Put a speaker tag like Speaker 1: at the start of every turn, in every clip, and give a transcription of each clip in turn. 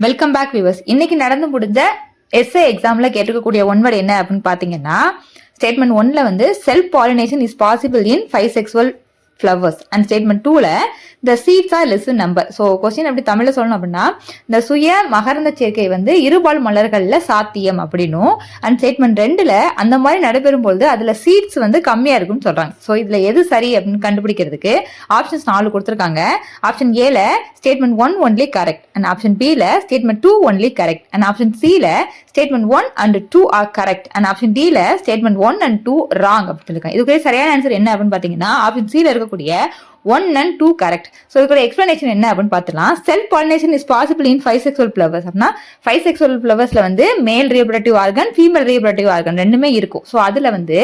Speaker 1: Welcome back viewers இன்னைக்கு நடந்து முடிஞ்ச எஸ்ஏ எக்ஸாம்ல கேட்டிருக்கக்கூடிய ஒன்வர் என்ன அப்படின்னு பாத்தீங்கன்னா ஸ்டேட்மெண்ட் ஒன்ல வந்து self pollination is possible in bisexual flowers and statement டூல the seeds are less number so question அப்படி தமிழில் சொல்லணும் அப்படின்னா இந்த சுய மகரந்த சேர்க்கை வந்து இருபால் மலர்களில் சாத்தியம் அப்படின்னும். அண்ட் ஸ்டேட்மெண்ட் ரெண்டில் அந்த மாதிரி நடைபெறும் பொழுது அதில் சீட்ஸ் வந்து கம்மியாக இருக்கும்னு சொல்கிறாங்க ஸோ இதில் எது சரி அப்படின்னு கண்டுபிடிக்கிறதுக்கு ஆப்ஷன்ஸ் நாலு கொடுத்துருக்காங்க. ஆப்ஷன் ஏல statement one only correct and option பியில் statement two only correct and option சியில் statement one and two are correct and option டியில் statement one and two wrong அப்படின்னு சொல்லியிருக்காங்க. இதுக்கு சரியான ஆன்சர் என்ன அப்படின்னு பார்த்தீங்கன்னா ஆப்ஷன் சியில் இருக்க இருக்கக்கூடிய one and two correct so இதுக்கு எக்ஸ்பிளனேஷன் என்ன அப்படின்னு பார்த்துலாம் self pollination is possible in bisexual flowers அப்படின்னா ஃபைவ் செக்ஸுவல் ஃப்ளவர்ஸில் வந்து male reproductive organ female reproductive organ ரெண்டுமே இருக்கும். ஸோ அதில் வந்து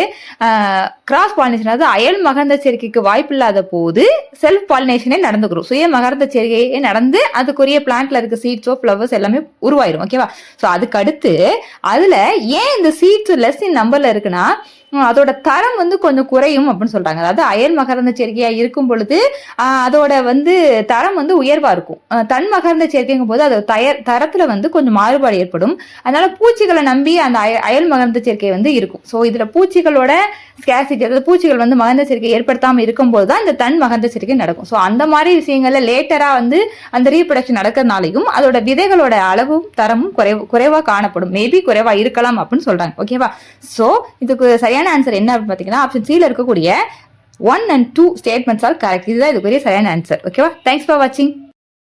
Speaker 1: கிராஸ் பாலினேஷன் அதாவது அயல் மகரந்த சேர்க்கைக்கு வாய்ப்பு இல்லாத போது செல்ஃப் பாலினேஷனே நடந்துக்கிறோம் சுய மகரந்த சேர்க்கையே நடந்து அதுக்குரிய பிளான்ட்ல இருக்க சீட்ஸோ ஃப்ளவர்ஸ் எல்லாமே உருவாயிரும். ஓகேவா ஸோ அதுக்கு அடுத்து ஏன் இந்த சீட்ஸ் லெஸ் இன் நம்பரில் இருக்குன்னா அதோட தரம் வந்து கொஞ்சம் குறையும் அப்படின்னு சொல்றாங்க. அதாவது அயல் மகரந்த சேர்க்கையா இருக்கும் பொழுது அதோட வந்து தரம் வந்து உயர்வா இருக்கும். தன் மகரந்த சேர்க்கைங்கும் போது அதோட தயர் தரத்துல வந்து கொஞ்சம் மாறுபாடு ஏற்படும். அதனால பூச்சிகளை நம்பி அந்த அயல் மகரந்த சேர்க்கை வந்து இருக்கும். ஸோ இதுல பூச்சிகளோட ஸ்கேசிட்டி அதாவது பூச்சிகள் வந்து மகரந்த சேர்க்கை ஏற்படுத்தாம இருக்கும்போது தான் இந்த தன் மகரந்த சேர்க்கை நடக்கும். ஸோ அந்த மாதிரி விஷயங்கள்ல லேட்டரா வந்து அந்த ரீப்ரொடக்ஷன் நடக்கிறதுனாலையும் அதோட விதைகளோட அளவும் தரமும் குறைவு குறைவா காணப்படும். மேபி குறைவா இருக்கலாம் அப்படின்னு சொல்றாங்க. ஓகேவா ஸோ இதுக்கு சரியான ஆன்சர் என்ன அப்படின்னு பார்த்தீங்கன்னா ஆப்ஷன் சில இருக்கக்கூடிய one and two statements all correct இதுதான் இதுக்குரிய சரியான ஆன்சர் ஓகேவா தேங்க்ஸ் ஃபார் வாட்சிங்